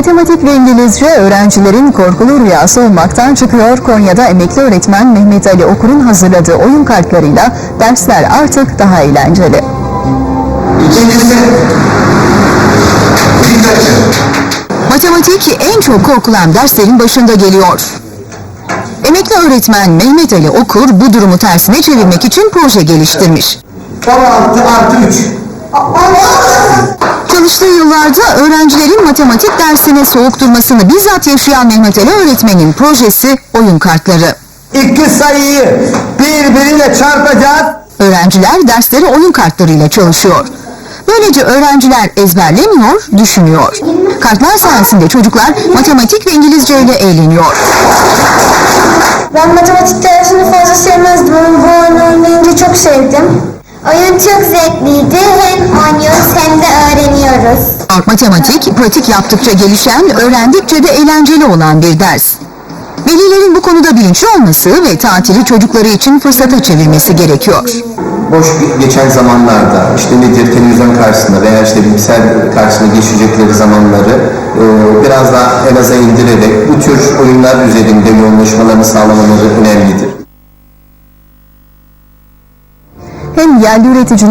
Matematik ve İngilizce öğrencilerin korkulu rüyası olmaktan çıkıyor. Konya'da emekli öğretmen Mehmet Ali Okur'un hazırladığı oyun kartlarıyla dersler artık daha eğlenceli. İkincisi, dikkatli. Matematik en çok korkulan derslerin başında geliyor. Emekli öğretmen Mehmet Ali Okur bu durumu tersine çevirmek için proje geliştirmiş. 16 artı 3. Çalıştığı yıllarda öğrencilerin matematik dersine soğuk durmasını bizzat yaşayan Mehmet Ali öğretmenin projesi oyun kartları. İki sayıyı birbiriyle çarpacağız. Öğrenciler dersleri oyun kartlarıyla çalışıyor. Böylece öğrenciler ezberlemiyor, düşünüyor. Kartlar sayesinde çocuklar matematik ve İngilizce ile eğleniyor. Ben matematik dersini fazla sevmezdim ama bu oyunu oynayınca çok sevdim. Oyun çok zevkliydi. Hem öğreniyoruz. Matematik, pratik yaptıkça gelişen, öğrendikçe de eğlenceli olan bir ders. Velilerin bu konuda bilinçli olması ve tatili çocukları için fırsata çevirmesi gerekiyor. boş geçen zamanlarda işte nedir televizyon karşısında veya işte bilgisayar karşısında geçirecekleri zamanları e, biraz daha en aza indirerek bu tür oyunlar üzerinde yoğunlaşmalarını sağlamaları önemlidir. Hem yerli üreticiler